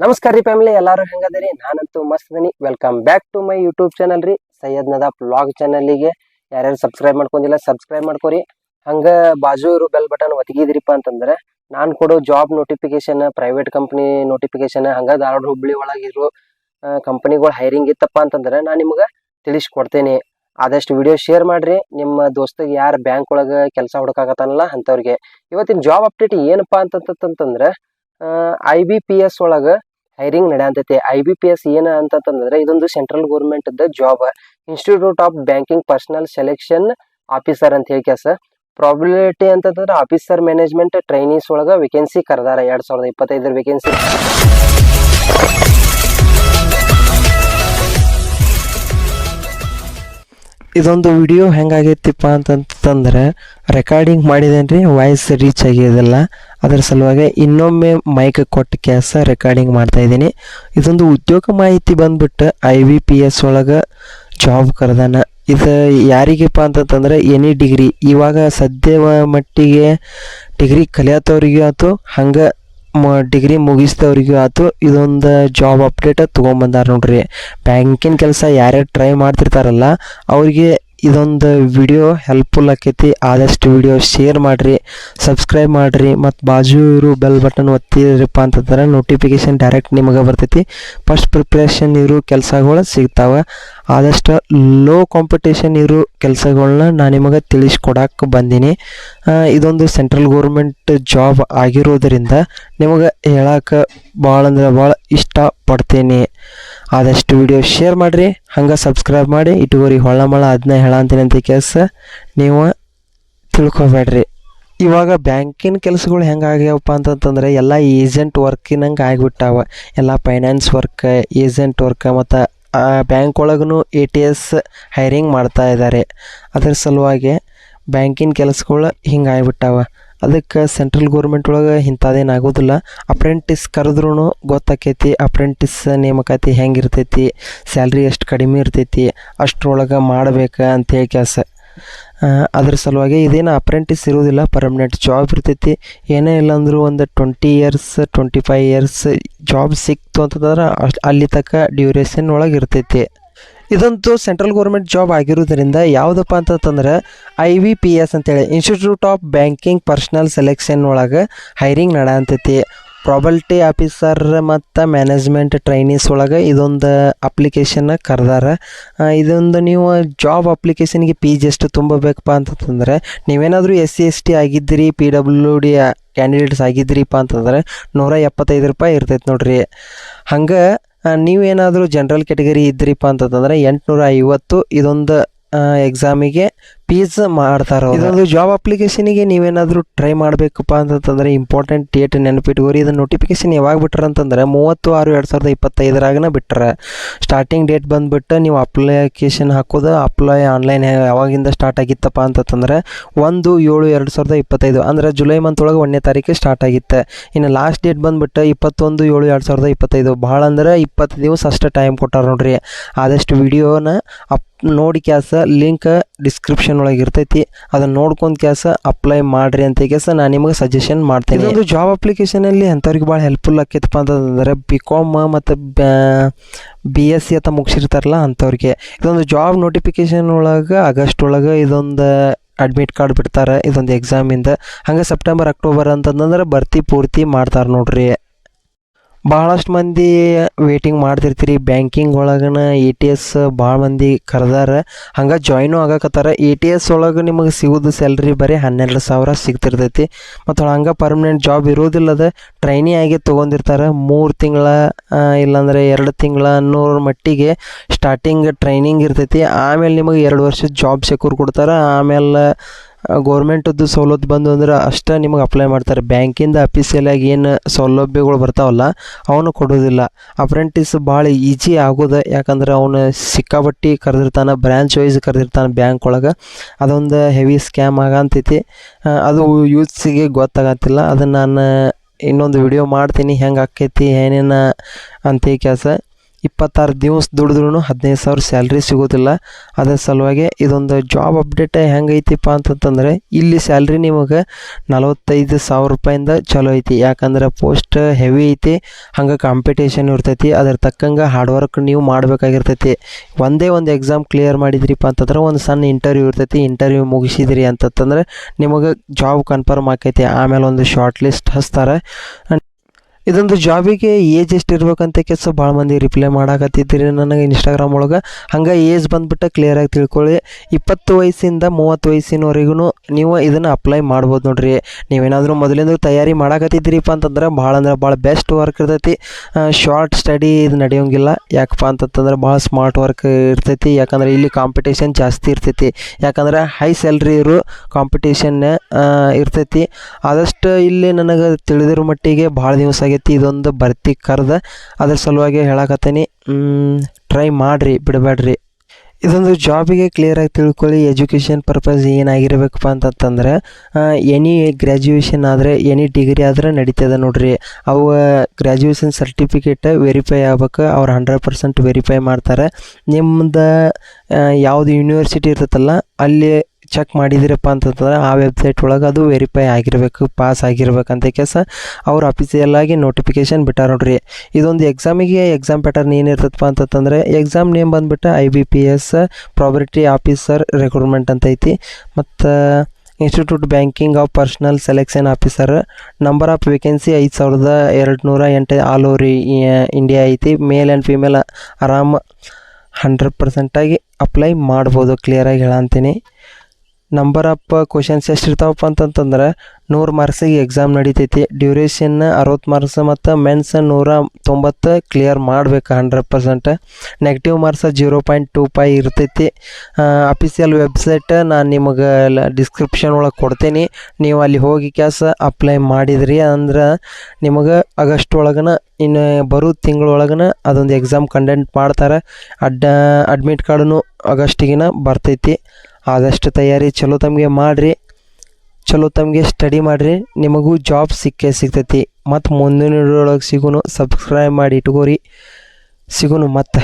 ನಮಸ್ಕಾರ ರೀ ಫ್ಯಾಮಿಲಿ ಎಲ್ಲಾರು ಹೆಂಗದಿರಿ ನಾನಂತೂ ಮಸ್ತ್ ಅದೀನಿ. Welcome back to my YouTube channel ರೀ. ಸೈಯದ್ ನದಾಬ್ ಬ್ಲಾಗ್ ಚಾನಲಿಗೆ ಯಾರ್ಯಾರು ಸಬ್ಸ್ಕ್ರೈಬ್ ಮಾಡ್ಕೊಂಡಿಲ್ಲ ಸಬ್ಸ್ಕ್ರೈಬ್ ಮಾಡ್ಕೊರಿ. ಹಂಗೆ ಬಾಜು ಇರೋ ಬೆಲ್ ಬಟನ್ ಒತ್ತಿಗಿದ್ರಿಪ್ಪ ಅಂತಂದ್ರೆ, ನಾನು ಕೊಡೋ job notification private company notification ಹಂಗ ಧಾರವಾಡ ಹುಬ್ಳಿ ಒಳಗಿರೋ ಕಂಪ್ನಿಗಳು ಹೈರಿಂಗ್ ಇತ್ತಪ್ಪ ಅಂತಂದ್ರೆ ನಾನು ನಿಮ್ಗೆ ತಿಳಿಸ್ಕೊಡ್ತೇನೆ. ಆದಷ್ಟು ವಿಡಿಯೋ ಶೇರ್ ಮಾಡ್ರಿ. ನಿಮ್ಮ ದೋಸ್ತಿಗೆ ಯಾರು ಬ್ಯಾಂಕ್ ಒಳಗೆ ಕೆಲಸ ಹುಡುಕಾಕತ್ತಾನಲ್ಲ ಅಂಥವ್ರಿಗೆ ಇವತ್ತಿನ ಜಾಬ್ ಅಪ್ಡೇಟ್ ಏನಪ್ಪಾ ಅಂತಂತಂದ್ರೆ ಐ ಬಿ ಪಿ ಎಸ್ ಒಳಗೆ ಹೈರಿಂಗ್ ನಡೆಯಂತೈತಿ. ಐ ಬಿ ಪಿ ಎಸ್ ಏನ ಅಂತಂತಂದ್ರೆ ಇದೊಂದು central government job institute of banking personnel selection officer ಅಂತ ಹೇಳಿ ಕೆಲಸ ಪ್ರಾಬಿಲಿಟಿ ಅಂತಂದ್ರೆ ಆಫೀಸರ್ ಮ್ಯಾನೇಜ್ಮೆಂಟ್ ಟ್ರೈನೀಸ್ ಒಳಗ ವೇಕೆನ್ಸಿ ಕರೆದಾರ ಎರಡ್ ಸಾವಿರದ ಇಪ್ಪತ್ತೈದರ ವೇಕೆನ್ಸಿ ಇದೊಂದು ವಿಡಿಯೋ ಹೆಂಗಾಗೈತಿಪ್ಪ ಅಂತಂತಂದ್ರೆ ರೆಕಾರ್ಡಿಂಗ್ ಮಾಡಿದೇನ್ರಿ? ವಾಯ್ಸ್ ರೀಚ್ ಆಗಿರೋದಿಲ್ಲ ಅದರ ಸಲುವಾಗಿ ಇನ್ನೊಮ್ಮೆ ಮೈಕ್ ಕೊಟ್ಟು ಕೆಲಸ ರೆಕಾರ್ಡಿಂಗ್ ಮಾಡ್ತಾ ಇದ್ದೀನಿ. ಇದೊಂದು ಉದ್ಯೋಗ ಮಾಹಿತಿ ಬಂದ್ಬಿಟ್ಟು ಐ ವಿ ಪಿ ಎಸ್ ಒಳಗೆ ಜಾಬ್ ಕರೆದಾನ. ಇದು ಯಾರಿಗಪ್ಪ ಅಂತಂತಂದ್ರೆ ಎನಿ ಡಿಗ್ರಿ ಇವಾಗ ಸದ್ಯ ಮಟ್ಟಿಗೆ ಡಿಗ್ರಿ ಕಲಿಯತ್ತವ್ರಿಗೆ ಆಯ್ತು ಹಂಗೆ ಡಿಗ್ರಿ ಮುಗಿಸಿದವ್ರಿಗೂ ಆಯ್ತು ಇದೊಂದು ಜಾಬ್ ಅಪ್ಡೇಟ್ ತೊಗೊಂಬಂದಾರ ನೋಡ್ರಿ. ಬ್ಯಾಂಕಿನ ಕೆಲಸ ಯಾರ್ಯಾರು ಟ್ರೈ ಮಾಡ್ತಿರ್ತಾರಲ್ಲ, ಅವ್ರಿಗೆ ಇದೊಂದು ವಿಡಿಯೋ ಹೆಲ್ಪ್ಫುಲ್ ಆಕೈತಿ. ಆದಷ್ಟು ವಿಡಿಯೋ ಶೇರ್ ಮಾಡಿರಿ ಸಬ್ಸ್ಕ್ರೈಬ್ ಮಾಡಿರಿ, ಮತ್ತು ಬಾಜು ಇವರು ಬೆಲ್ ಬಟನ್ ಒತ್ತಿರಪ್ಪ ಅಂತಂದ್ರೆ ನೋಟಿಫಿಕೇಶನ್ ಡೈರೆಕ್ಟ್ ನಿಮಗೆ ಬರ್ತೈತಿ. ಫಸ್ಟ್ ಪ್ರಿಪ್ರೇಷನ್ ಇರೋ ಕೆಲಸಗಳು ಸಿಗ್ತಾವೆ. ಆದಷ್ಟು ಲೋ ಕಾಂಪಿಟೇಷನ್ ಇರೋ ಕೆಲಸಗಳನ್ನ ನಾನು ನಿಮಗೆ ತಿಳಿಸ್ಕೊಡಕ್ಕೆ ಬಂದೀನಿ. ಇದೊಂದು ಸೆಂಟ್ರಲ್ ಗೌರ್ಮೆಂಟ್ ಜಾಬ್ ಆಗಿರೋದರಿಂದ ನಿಮಗೆ ಹೇಳಕ್ಕೆ ಭಾಳ ಅಂದ್ರೆ ಭಾಳ ಇಷ್ಟಪಡ್ತೀನಿ. ಆದಷ್ಟು ವಿಡಿಯೋ ಶೇರ್ ಮಾಡಿರಿ, ಹಂಗೆ ಸಬ್ಸ್ಕ್ರೈಬ್ ಮಾಡಿ ಇಟ್ಟುಗೋರಿ ಹೊಳ್ಳ ಮಳ ಅದನ್ನ ಹೇಳಂತೀನಿ ಅಂತ ಕೆಲಸ ನೀವು ತಿಳ್ಕೊಬೇಡ್ರಿ. ಇವಾಗ ಬ್ಯಾಂಕಿನ ಕೆಲಸಗಳು ಹೆಂಗೆ ಆಗ್ಯಾವಪ್ಪ ಅಂತಂತಂದರೆ ಎಲ್ಲ ಏಜೆಂಟ್ ವರ್ಕಿನಂಗೆ ಆಗಿಬಿಟ್ಟಾವ. ಎಲ್ಲ ಫೈನಾನ್ಸ್ ವರ್ಕ್ ಏಜೆಂಟ್ ವರ್ಕ್ ಮತ್ತು ಬ್ಯಾಂಕ್ ಒಳಗೂ ಎ ಟಿ ಎಸ್ ಹೈರಿಂಗ್ ಮಾಡ್ತಾ ಇದ್ದಾರೆ ಅದ್ರ ಸಲುವಾಗಿ ಬ್ಯಾಂಕಿನ ಕೆಲಸಗಳು ಹಿಂಗೆ ಆಗಿಬಿಟ್ಟಾವ. ಅದಕ್ಕೆ ಸೆಂಟ್ರಲ್ ಗೌರ್ಮೆಂಟ್ ಒಳಗೆ ಇಂಥದ್ದೇನು ಆಗೋದಿಲ್ಲ. ಅಪ್ರೆಂಟಿಸ್ ಕರೆದ್ರೂ ಗೊತ್ತಾಕೈತಿ ಅಪ್ರೆಂಟಿಸ್ ನೇಮಕಾತಿ ಹೆಂಗೆ ಇರ್ತೈತಿ ಸ್ಯಾಲ್ರಿ ಎಷ್ಟು ಕಡಿಮೆ ಇರ್ತೈತಿ, ಅಷ್ಟರೊಳಗೆ ಮಾಡ್ಬೇಕು ಅಂತೇಳಿ ಕೆಲಸ. ಅದ್ರ ಸಲುವಾಗಿ ಇದೇನು ಅಪ್ರೆಂಟಿಸ್ ಇರೋದಿಲ್ಲ ಪರ್ಮನೆಂಟ್ ಜಾಬ್ ಇರ್ತೈತಿ. ಏನೇ ಇಲ್ಲ ಅಂದರೂ ಒಂದು twenty years twenty five years job ಸಿಕ್ತು ಅಂತಂದ್ರೆ ಅಷ್ಟು ಅಲ್ಲಿ ತನಕ ಡ್ಯೂರೇಷನ್ ಒಳಗೆ ಇರ್ತೈತಿ. ಇದಂತೂ ಸೆಂಟ್ರಲ್ ಗೌರ್ಮೆಂಟ್ ಜಾಬ್ ಆಗಿರೋದ್ರಿಂದ ಯಾವುದಪ್ಪ ಅಂತಂದ್ರೆ ಐ ವಿ ಪಿ ಎಸ್ ಅಂತೇಳಿ institute of banking personnel selection ಒಳಗೆ ಹೈರಿಂಗ್ ನಡೆಯಂತೈತಿ ಪ್ರಾಬಲ್ಟಿ ಆಫೀಸರ್ ಮತ್ತು ಮ್ಯಾನೇಜ್ಮೆಂಟ್ ಟ್ರೈನಿಸ್ ಒಳಗೆ ಇದೊಂದು ಅಪ್ಲಿಕೇಶನ್ನ ಕರೆದಾರ. ಇದೊಂದು ನೀವು ಜಾಬ್ ಅಪ್ಲಿಕೇಶನ್ಗೆ ಫೀಸ್ ಎಷ್ಟು ತುಂಬಬೇಕಪ್ಪ ಅಂತಂತಂದ್ರೆ, ನೀವೇನಾದರೂ ಎಸ್ ಸಿ ಎಸ್ ಟಿ ಆಗಿದ್ದೀರಿ, ಪಿ ಡಬ್ಲ್ಯೂ ಡಿ ಕ್ಯಾಂಡಿಡೇಟ್ಸ್ ಆಗಿದ್ದಿರಿಪ್ಪ ಅಂತಂದರೆ ನೂರ ಎಪ್ಪತ್ತೈದು ರೂಪಾಯಿ ಇರ್ತೈತೆ ನೋಡ್ರಿ. ಹಂಗೆ ನೀವೇನಾದರೂ ಜನರಲ್ ಕೆಟಗರಿ ಇದ್ರಿಪ್ಪ ಅಂತಂದರೆ ಎಂಟುನೂರ ಐವತ್ತು ಇದೊಂದು ಎಕ್ಸಾಮಿಗೆ ಫೀಸ್ ಮಾಡ್ತಾರೆ ಇದೊಂದು ಜಾಬ್ ಅಪ್ಲಿಕೇಶನಿಗೆ ನೀವೇನಾದರೂ ಟ್ರೈ ಮಾಡಬೇಕಪ್ಪ ಅಂತಂದ್ರೆ ಇಂಪಾರ್ಟೆಂಟ್ ಡೇಟ್ ನೆನಪಿಟ್ಕೋರಿ ಇದು ನೋಟಿಫಿಕೇಶನ್ ಯಾವಾಗ ಬಿಟ್ರ ಅಂತಂದ್ರೆ ಮೂವತ್ತು ಆರು ಎರಡು ಸಾವಿರದ ಇಪ್ಪತ್ತೈದರಾಗನ ಬಿಟ್ಟರೆ ಸ್ಟಾರ್ಟಿಂಗ್ ಡೇಟ್ ಬಂದುಬಿಟ್ಟು ನೀವು ಅಪ್ಲಿಕೇಶನ್ ಹಾಕೋದು ಅಪ್ಲೈ ಆನ್ಲೈನ್ ಯಾವಾಗಿಂದ ಸ್ಟಾರ್ಟ್ ಆಗಿತ್ತಪ್ಪ ಅಂತಂದ್ರೆ ಒಂದು ಏಳು ಎರಡು ಸಾವಿರದ ಇಪ್ಪತ್ತೈದು, ಅಂದ್ರೆ ಜುಲೈ ಮಂತ್ ಒಳಗೆ ಒಂದನೇ ತಾರೀಕು ಸ್ಟಾರ್ಟ್ ಆಗಿತ್ತೆ. ಇನ್ನು ಲಾಸ್ಟ್ ಡೇಟ್ ಬಂದುಬಿಟ್ಟು ಇಪ್ಪತ್ತೊಂದು ಏಳು ಎರಡು ಸಾವಿರದ ಇಪ್ಪತ್ತೈದು, ಭಾಳ ಅಂದ್ರೆ ಇಪ್ಪತ್ತು ದಿವಸ ಅಷ್ಟೇ ಟೈಮ್ ಕೊಟ್ಟಾರ ನೋಡ್ರಿ. ಆದಷ್ಟು ವಿಡಿಯೋನ ಅಪ್ ನೋಡಿ ಕ್ಯಾಸ ಲಿಂಕ್ ಡಿಸ್ಕ್ರಿಪ್ಷನ್ ಒಳಗೆ ಇರ್ತೈತಿ. ಅದನ್ನ ನೋಡ್ಕೊಂಡು ಕೆಲಸ ಅಪ್ಲೈ ಮಾಡ್ರಿ ಅಂತ ಕೆಲಸ ನಾನು ನಿಮಗೆ ಸಜೆಷನ್ ಮಾಡ್ತೇನೆ. ಇದೊಂದು ಜಾಬ್ ಅಪ್ಲಿಕೇಶನಲ್ಲಿ ಅಂಥವ್ರಿಗೆ ಭಾಳ ಹೆಲ್ಪ್ಫುಲ್ ಆಕೈತಪ್ಪ ಅಂತಂದ್ರೆ ಬಿ ಕಾಮ್ ಮತ್ತು ಬಿ ಎಸ್ ಸಿ ಅಂತ ಮುಗಿಸಿರ್ತಾರಲ್ಲ ಅಂಥವ್ರಿಗೆ ಇದೊಂದು ಜಾಬ್ ನೋಟಿಫಿಕೇಶನ್ ಒಳಗೆ, ಆಗಸ್ಟ್ ಒಳಗೆ ಇದೊಂದು ಅಡ್ಮಿಟ್ ಕಾರ್ಡ್ ಬಿಡ್ತಾರೆ ಇದೊಂದು ಎಕ್ಸಾಮಿಂದ ಹಂಗೆ ಸೆಪ್ಟೆಂಬರ್ ಅಕ್ಟೋಬರ್ ಅಂತಂದ್ರೆ ಭರ್ತಿ ಪೂರ್ತಿ ಮಾಡ್ತಾರೆ ನೋಡ್ರಿ. ಭಾಳಷ್ಟು ಮಂದಿ ವೇಟಿಂಗ್ ಮಾಡ್ತಿರ್ತೀರಿ. ಬ್ಯಾಂಕಿಂಗ್ ಒಳಗನ ಎ ಟಿ ಎಸ್ ಭಾಳ ಮಂದಿ ಕರೆದಾರ. ಹಂಗೆ ಜಾಯ್ನು ಆಗಕತ್ತಾರ. ಎ ಟಿ ಎಸ್ ಒಳಗೆ ನಿಮಗೆ ಸಿಗೋದು ಸ್ಯಾಲ್ರಿ ಬರೀ ಹನ್ನೆರಡು ಸಾವಿರ ಸಿಗ್ತಿರ್ತೈತಿ. ಮತ್ತು ಹಂಗೆ ಪರ್ಮನೆಂಟ್ ಜಾಬ್ ಇರೋದಿಲ್ಲದ ಟ್ರೈನಿ ಆಗಿ ತೊಗೊಂಡಿರ್ತಾರೆ. ಮೂರು ತಿಂಗಳ ಇಲ್ಲಾಂದರೆ ಎರಡು ತಿಂಗಳ ಅನ್ನೋರ ಮಟ್ಟಿಗೆ ಸ್ಟಾರ್ಟಿಂಗ್ ಟ್ರೈನಿಂಗ್ ಇರ್ತೈತಿ. ಆಮೇಲೆ ನಿಮಗೆ ಎರಡು ವರ್ಷದ ಜಾಬ್ ಸೆಕ್ಯೂರ್ ಕೊಡ್ತಾರೆ. ಆಮೇಲೆ ಗೌರ್ಮೆಂಟದ್ದು ಸವಲತ್ತು ಬಂದು ಅಂದ್ರೆ ಅಷ್ಟೇ ನಿಮಗೆ ಅಪ್ಲೈ ಮಾಡ್ತಾರೆ. ಬ್ಯಾಂಕಿಂದ ಅಫಿಸಿಯಲಾಗಿ ಏನು ಸೌಲಭ್ಯಗಳು ಬರ್ತಾವಲ್ಲ, ಅವನು ಕೊಡೋದಿಲ್ಲ. ಅಪ್ರೆಂಟಿಸ್ ಭಾಳ ಈಜಿ ಆಗೋದು, ಯಾಕಂದ್ರೆ ಅವನು ಸಿಕ್ಕಾಬಟ್ಟಿ ಕರೆದಿರ್ತಾನೆ ಬ್ರ್ಯಾಂಚ್ ವೈಸ್ ಕರೆದಿರ್ತಾನೆ ಬ್ಯಾಂಕ್ ಒಳಗೆ. ಅದೊಂದು ಹೆವಿ ಸ್ಕ್ಯಾಮ್ ಆಗಂತೈತಿ. ಅದು ಯೂತ್ಸಿಗೆ ಗೊತ್ತಾಗತ್ತಿಲ್ಲ ಅದನ್ನು ನಾನು ಇನ್ನೊಂದು ವಿಡಿಯೋ ಮಾಡ್ತೀನಿ, ಹೆಂಗೆ ಆಕೈತಿ, ಏನೇನು ಅಂತ ಕೆಲಸ. ಇಪ್ಪತ್ತಾರು ದಿವಸ ದುಡಿದ್ರೂ ಹದಿನೈದು ಸಾವಿರ ಸ್ಯಾಲ್ರಿ ಸಿಗೋದಿಲ್ಲ. ಅದರ ಸಲುವಾಗಿ ಇದೊಂದು ಜಾಬ್ ಅಪ್ಡೇಟ್ ಹೆಂಗೈತಿಪ್ಪ ಅಂತಂತಂದರೆ, ಇಲ್ಲಿ ಸ್ಯಾಲ್ರಿ ನಿಮಗೆ ನಲವತ್ತೈದು ಸಾವಿರ ರೂಪಾಯಿಂದ ಚಲೋ ಐತಿ. ಯಾಕಂದ್ರೆ ಪೋಸ್ಟ್ ಹೆವಿ ಐತಿ, ಹಂಗೆ ಕಾಂಪಿಟೇಷನ್ ಇರ್ತೈತಿ, ಅದ್ರ ತಕ್ಕಂಗೆ ಹಾರ್ಡ್ ವರ್ಕ್ ನೀವು ಮಾಡಬೇಕಾಗಿರ್ತೈತಿ. ಒಂದೇ ಒಂದು ಎಕ್ಸಾಮ್ ಕ್ಲಿಯರ್ ಮಾಡಿದ್ರಿಪ್ಪ ಅಂತಂದ್ರೆ ಒಂದು ಸಣ್ಣ ಇಂಟರ್ವ್ಯೂ ಇರ್ತೈತಿ. ಇಂಟರ್ವ್ಯೂ ಮುಗಿಸಿದ್ರಿ ಅಂತಂತಂದ್ರೆ ನಿಮಗೆ ಜಾಬ್ ಕನ್ಫರ್ಮ್ ಆಕೈತಿ. ಆಮೇಲೆ ಒಂದು ಶಾರ್ಟ್ ಲಿಸ್ಟ್ ಹಚ್ತಾರೆ. ಇದೊಂದು ಜಾಬಿಗೆ ಏಜ್ ಎಷ್ಟು ಇರ್ಬೇಕಂತ ಕೆಲಸ ಭಾಳ ಮಂದಿ ರಿಪ್ಲೈ ಮಾಡಾಕತ್ತಿದ್ದೀರಿ ನನಗೆ ಇನ್ಸ್ಟಾಗ್ರಾಮ್ ಒಳಗೆ. ಹಂಗೆ ಏಜ್ ಬಂದ್ಬಿಟ್ಟು ಕ್ಲಿಯರಾಗಿ ತಿಳ್ಕೊಳ್ಳಿ. ಇಪ್ಪತ್ತು ವಯಸ್ಸಿಂದ ಮೂವತ್ತು ವಯಸ್ಸಿನವರೆಗೂ ನೀವು ಇದನ್ನು ಅಪ್ಲೈ ಮಾಡ್ಬೋದು ನೋಡ್ರಿ. ನೀವೇನಾದರೂ ಮೊದಲಿಂದ ತಯಾರಿ ಮಾಡಾಕತ್ತಿದ್ದೀರಿಪ್ಪ ಅಂತಂದ್ರೆ ಭಾಳ ಅಂದ್ರೆ ಭಾಳ ಬೆಸ್ಟ್ ವರ್ಕ್ ಇರ್ತೈತಿ. ಶಾರ್ಟ್ ಸ್ಟಡಿ ಇದು ನಡೆಯೋಂಗಿಲ್ಲ. ಯಾಕಪ್ಪ ಅಂತಂತಂದ್ರೆ ಭಾಳ ಸ್ಮಾರ್ಟ್ ವರ್ಕ್ ಇರ್ತೈತಿ. ಯಾಕಂದ್ರೆ ಇಲ್ಲಿ ಕಾಂಪಿಟೇಷನ್ ಜಾಸ್ತಿ ಇರ್ತೈತಿ. ಯಾಕಂದ್ರೆ ಹೈ ಸ್ಯಾಲ್ರಿ ಇರೋ ಕಾಂಪಿಟೇಷನ್ ಇರ್ತೈತಿ. ಆದಷ್ಟು ಇಲ್ಲಿ ನನಗೆ ತಿಳಿದಿರೋ ಮಟ್ಟಿಗೆ ಭಾಳ ದಿವಸ ಆಗೈತಿ ಇದೊಂದು ಭರ್ತಿ ಕರೆದ. ಅದ್ರ ಸಲುವಾಗಿ ಹೇಳಕತ್ತೀನಿ. ಟ್ರೈ ಮಾಡಿರಿ ಬಿಡಬೇಡ್ರಿ ಇದೊಂದು ಜಾಬಿಗೆ ಕ್ಲಿಯರಾಗಿ ತಿಳ್ಕೊಳ್ಳಿ ಎಜುಕೇಷನ್ ಪರ್ಪಸ್ ಏನಾಗಿರ್ಬೇಕಪ್ಪ ಅಂತಂತಂದ್ರೆ ಎನಿ ಗ್ರ್ಯಾಜುಯೇಷನ್ ಆದರೆ ಎನಿ ಡಿಗ್ರಿ ಆದ್ರೆ ನಡೀತದೆ ನೋಡ್ರಿ. ಅವು ಗ್ರ್ಯಾಜುಯೇಷನ್ ಸರ್ಟಿಫಿಕೇಟ್ ವೆರಿಫೈ ಆಗ್ಬೇಕು, ಅವ್ರು ಹಂಡ್ರೆಡ್ ಪರ್ಸೆಂಟ್ ವೆರಿಫೈ ಮಾಡ್ತಾರೆ. ನಿಮ್ದು ಯಾವುದು ಯೂನಿವರ್ಸಿಟಿ ಇರ್ತೈತಲ್ಲ ಅಲ್ಲಿ ಚೆಕ್ ಮಾಡಿದಿರಪ್ಪ ಅಂತಂದ್ರೆ ಆ ವೆಬ್ಸೈಟ್ ಒಳಗೆ ಅದು ವೆರಿಫೈ ಆಗಿರಬೇಕು ಪಾಸ್ ಆಗಿರ್ಬೇಕಂತ ಕೇಸ ಅವ್ರು ಅಫಿಸಿಯಲ್ ಆಗಿ ನೋಟಿಫಿಕೇಶನ್ ಬಿಟ್ಟಾರ ನೋಡ್ರಿ. ಇದೊಂದು ಎಕ್ಸಾಮಿಗೆ ಎಕ್ಸಾಮ್ ಪ್ಯಾಟರ್ನ್ ಏನಿರ್ತದಪ್ಪ ಅಂತಂದ್ರೆ ಎಕ್ಸಾಮ್ ನೇಮ್ ಬಂದ್ಬಿಟ್ಟು I B P S probationary officer recruitment ಅಂತ ಐತಿ. ಮತ್ತು institute banking of personnel selection officer number of vacancy ಐದು ಸಾವಿರದ ಎರಡು ನೂರ ಎಂಟು ಆಲ್ ಓವರ್ ಇಂಡಿಯಾ ಐತಿ. ಮೇಲ್ ಆ್ಯಂಡ್ ಫೀಮೇಲ್ ಆರಾಮ ಹಂಡ್ರೆಡ್ ಪರ್ಸೆಂಟಾಗಿ ಅಪ್ಲೈ ಮಾಡ್ಬೋದು ಕ್ಲಿಯರಾಗಿ ಹೇಳಂತೀನಿ. ನಂಬರ್ ಆಫ್ ಕ್ವಶನ್ಸ್ ಎಷ್ಟು ಇರ್ತಾವಪ್ಪ ಅಂತಂತಂದ್ರೆ ನೂರು ಮಾರ್ಕ್ಸಿಗೆ ಎಕ್ಸಾಮ್ ನಡೀತೈತಿ. ಡ್ಯೂರೇಷನ್ ಅರವತ್ತು ಮಾರ್ಕ್ಸ್ ಮತ್ತು ಮೆನ್ಸ್ ನೂರ ತೊಂಬತ್ತು ಕ್ಲಿಯರ್ ಮಾಡಬೇಕು hundred percent negative marks zero point two five ಇರ್ತೈತಿ. ಅಫಿಸಿಯಲ್ ವೆಬ್ಸೈಟ್ ನಾನು ನಿಮಗೆ ಡಿಸ್ಕ್ರಿಪ್ಷನ್ ಒಳಗೆ ಕೊಡ್ತೀನಿ. ನೀವು ಅಲ್ಲಿ ಹೋಗಿ ಕ್ಯಾಸ ಅಪ್ಲೈ ಮಾಡಿದ್ರಿ ಅಂದ್ರೆ ನಿಮಗೆ ಆಗಸ್ಟ್ ಒಳಗನ, ಇನ್ನು ಬರೋ ತಿಂಗಳೊಳಗನ ಅದೊಂದು ಎಕ್ಸಾಮ್ ಕಂಡಕ್ಟ್ ಮಾಡ್ತಾರೆ. ಅಡ್ಡ ಅಡ್ಮಿಟ್ ಕಾರ್ಡನ್ನು ಆಗಸ್ಟಿಗಿನ ಬರ್ತೈತಿ. ಆದಷ್ಟು ತಯಾರಿ ಚಲೋ ತಮಗೆ ಮಾಡಿರಿ. ಚಲೋ ತಮಗೆ ಸ್ಟಡಿ ಮಾಡಿರಿ, ನಿಮಗೂ ಜಾಬ್ ಸಿಕ್ಕೇ ಸಿಗ್ತೈತಿ. ಮತ್ತು ಮುಂದಿನ ಒಳಗೆ ಸಿಗೋನು ಸಬ್ಸ್ಕ್ರೈಬ್ ಮಾಡಿ ಇಟ್ಕೋರಿ. ಸಿಗೋನು ಮತ್ತೆ.